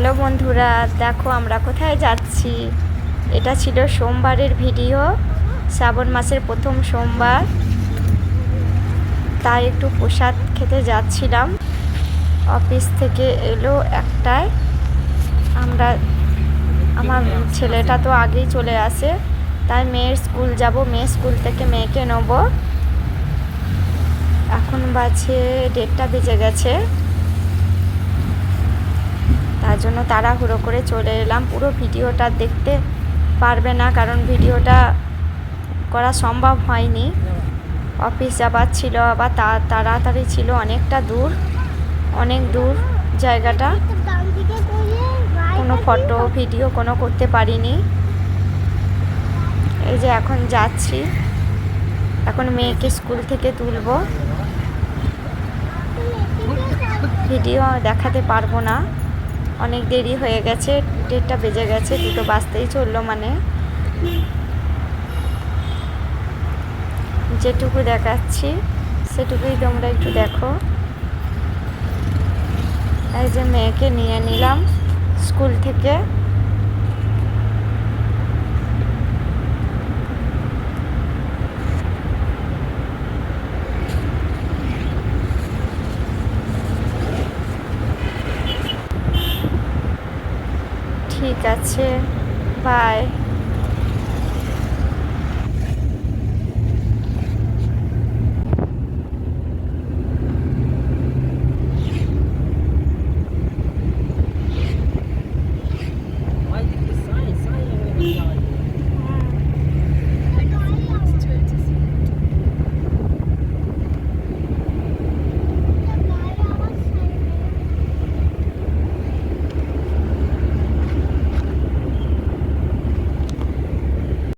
Hello বন্ধুরা, দেখো আমরা কোথায় যাচ্ছি। এটা ছিল সোমবারের ভিডিও, শ্রাবণ মাসের প্রথম সোমবার। তাই একটু প্রসাদ খেতে যাচ্ছিলাম। অফিস থেকে এলো একটায় আমরা, আমার ছেলেটা তো আগেই চলে আসে। তাই মেয়ের স্কুল যাব, মেয়ে স্কুল থেকে মেয়েকে নেব। এখন বাজে দেড়টা বেজে গেছে। জন্য তাড়াহুড়ো করে চলে এলাম। পুরো ভিডিওটা দেখতে পারবে না, কারণ ভিডিওটা করা সম্ভব হয়নি। অফিস যাবার ছিল, আবার তা- তাড়াতাড়ি ছিল, অনেকটা দূর, অনেক দূর জায়গাটা। কোনো ফটো, ভিডিও কোনো করতে পারিনি। এই যে এখন যাচ্ছি। এখন মেয়েকে স্কুল থেকে তুলবো। ভিডিও দেখাতে পারব না। অনেক দেরি হয়ে গেছে ডেটটা বেজে গেছে, দুটো বাঁচতেই চলল মানে। যেটুকু দেখাচ্ছি, সেটুকুই তোমরা একটু দেখো। এই যে মেয়েকে নিয়ে নিলাম স্কুল থেকে। আছে বাই